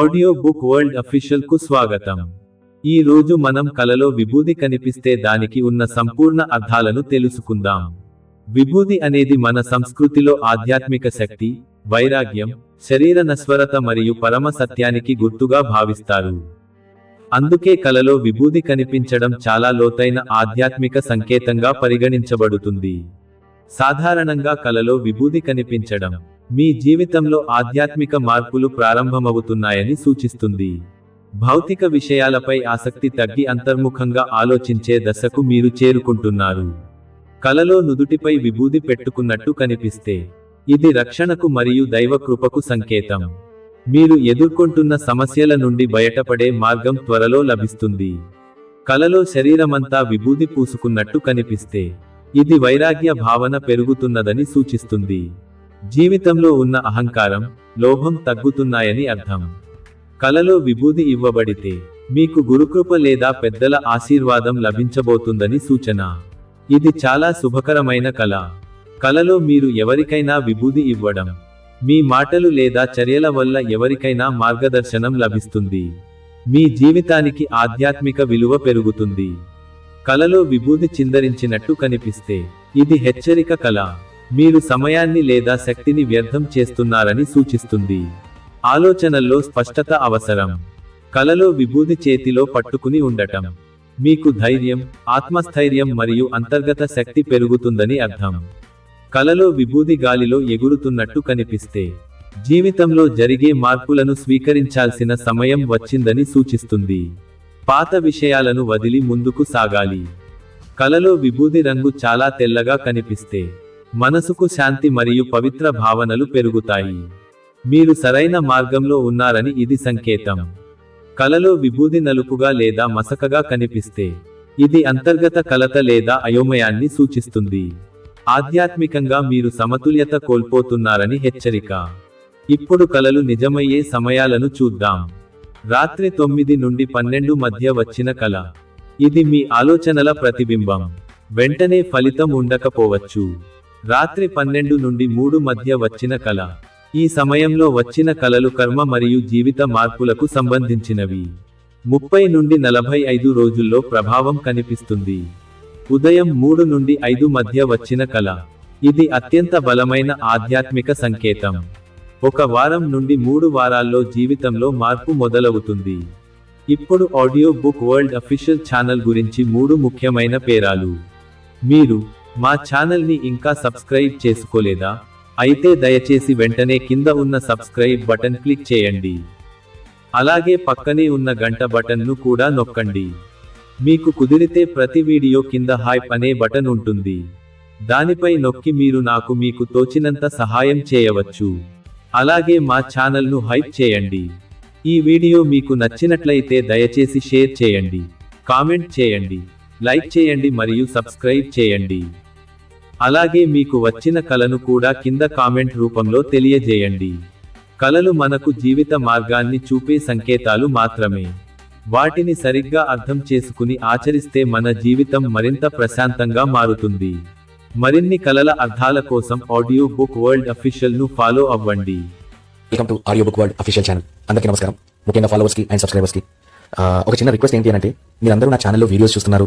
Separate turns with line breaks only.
Audio book world అఫీషియల్కు స్వాగతం. ఈ రోజు మనం కలలో విభూది కనిపిస్తే దానికి ఉన్న సంపూర్ణ అర్థాలను తెలుసుకుందాం. విభూది అనేది మన సంస్కృతిలో ఆధ్యాత్మిక శక్తి వైరాగ్యం శరీర నశ్వరత మరియు పరమ సత్యానికి గుర్తుగా భావిస్తారు. అందుకే కలలో విభూది కనిపించడం చాలా లోతైన ఆధ్యాత్మిక సంకేతంగా పరిగణించబడుతుంది. సాధారణంగా కలలో విభూది కనిపించడం మీ జీవితంలో ఆధ్యాత్మిక మార్పులు ప్రారంభమవుతున్నాయని సూచిస్తుంది. భౌతిక విషయాలపై ఆసక్తి తగ్గి అంతర్ముఖంగా ఆలోచించే దశకు మీరు చేరుకుంటున్నారు. కలలో నుదుటిపై విభూది పెట్టుకున్నట్టు కనిపిస్తే ఇది రక్షణకు మరియు దైవ కృపకు సంకేతం. మీరు ఎదుర్కొంటున్న సమస్యల నుండి బయటపడే మార్గం త్వరలో లభిస్తుంది. కలలో శరీరమంతా విభూది పూసుకున్నట్టు కనిపిస్తే ఇది వైరాగ్య భావన పెరుగుతున్నదని సూచిస్తుంది. జీవితంలో ఉన్న అహంకారం లోభం తగ్గుతున్నాయని అర్థం. కలలో విభూది ఇవ్వబడితే మీకు గురుకృప లేదా పెద్దల ఆశీర్వాదం లభించబోతుందని సూచన. ఇది చాలా శుభకరమైన కళ. కలలో మీరు ఎవరికైనా విభూది ఇవ్వడం మీ మాటలు లేదా చర్యల వల్ల ఎవరికైనా మార్గదర్శనం లభిస్తుంది. మీ జీవితానికి ఆధ్యాత్మిక విలువ పెరుగుతుంది. కలలో విభూది చిందరించినట్టు కనిపిస్తే ఇది హెచ్చరిక కళ. మీరు సమయాన్ని లేదా శక్తిని వ్యర్థం చేస్తున్నారని సూచిస్తుంది. ఆలోచనల్లో స్పష్టత అవసరం. కలలో విభూది చేతిలో పట్టుకుని ఉండటం. మీకు ధైర్యం ఆత్మస్థైర్యం మరియు అంతర్గత శక్తి పెరుగుతుందని అర్థం. కలలో విభూది గాలిలో ఎగురుతున్నట్టు కనిపిస్తే. జీవితంలో జరిగే మార్పులను స్వీకరించాల్సిన సమయం వచ్చిందని సూచిస్తుంది. పాత విషయాలను వదిలి ముందుకు సాగాలి. కలలో విభూది రంగు చాలా తెల్లగా కనిపిస్తే. మనసుకు శాంతి మరియు పవిత్ర భావనలు పెరుగుతాయి. మీరు సరైన మార్గంలో ఉన్నారని ఇది సంకేతం. కలలో విభూది నలుపుగా లేదా మసకగా కనిపిస్తే ఇది అంతర్గత కలత లేదా అయోమయాన్ని సూచిస్తుంది. ఆధ్యాత్మికంగా మీరు సమతుల్యత కోల్పోతున్నారని హెచ్చరిక. ఇప్పుడు కలలు నిజమయ్యే సమయాలను చూద్దాం. రాత్రి తొమ్మిది నుండి పన్నెండు మధ్య వచ్చిన కల. ఇది మీ ఆలోచనల ప్రతిబింబం. వెంటనే ఫలితం ఉండకపోవచ్చు. రాత్రి పన్నెండు నుండి మూడు మధ్య వచ్చిన కళ. ఈ సమయంలో వచ్చిన కళలు కర్మ మరియు జీవిత మార్పులకు సంబంధించినవి. ముప్పై నుండి నలభై ఐదు రోజుల్లో ప్రభావం కనిపిస్తుంది. ఉదయం మూడు నుండి ఐదు మధ్య వచ్చిన కళ. ఇది అత్యంత బలమైన ఆధ్యాత్మిక సంకేతం. ఒక వారం నుండి మూడు వారాల్లో జీవితంలో మార్పు మొదలవుతుంది. ఇప్పుడు audio book world official channel గురించి మూడు ముఖ్యమైన పేరాలు. మీరు మా ఛానల్ని ఇంకా సబ్స్క్రైబ్ చేసుకోలేదా? అయితే దయచేసి వెంటనే కింద ఉన్న సబ్స్క్రైబ్ బటన్ క్లిక్ చేయండి. అలాగే పక్కనే ఉన్న గంట బటన్ను కూడా నొక్కండి. మీకు కుదిరితే ప్రతి వీడియో కింద హైప్ అనే బటన్ ఉంటుంది. దానిపై నొక్కి మీరు నాకు మీకు తోచినంత సహాయం చేయవచ్చు. అలాగే మా ఛానల్ను హైప్ చేయండి. ఈ వీడియో మీకు నచ్చినట్లయితే దయచేసి షేర్ చేయండి. కామెంట్ చేయండి. లైక్ చేయండి మరియు సబ్స్క్రైబ్ చేయండి. అలాగే మీకు వచ్చిన కలను కూడా కింద కామెంట్ రూపంలో తెలియజేయండి. కలలు మనకు జీవిత మార్గాన్ని చూపే సంకేతాలు మాత్రమే. వాటిని సరిగ్గా అర్థం చేసుకుని ఆచరిస్తే మన జీవితం మరింత ప్రశాంతంగా మారుతుంది. మరిన్ని కలల అర్థాల కోసం ఆడియో బుక్ వరల్డ్ అఫీషియల్ను ఫాలో అవ్వండి.
Welcome to audio book world official channel అందరికీ నమస్కారం. ముఖ్యంగా ఫాలోవర్స్కి అండ్ సబ్స్క్రైబర్స్కి. ఒక చిన్న రిక్వెస్ట్ ఏంటి అంటే మీరందరూ నా ఛానల్లో వీడియోస్ చూస్తున్నారు.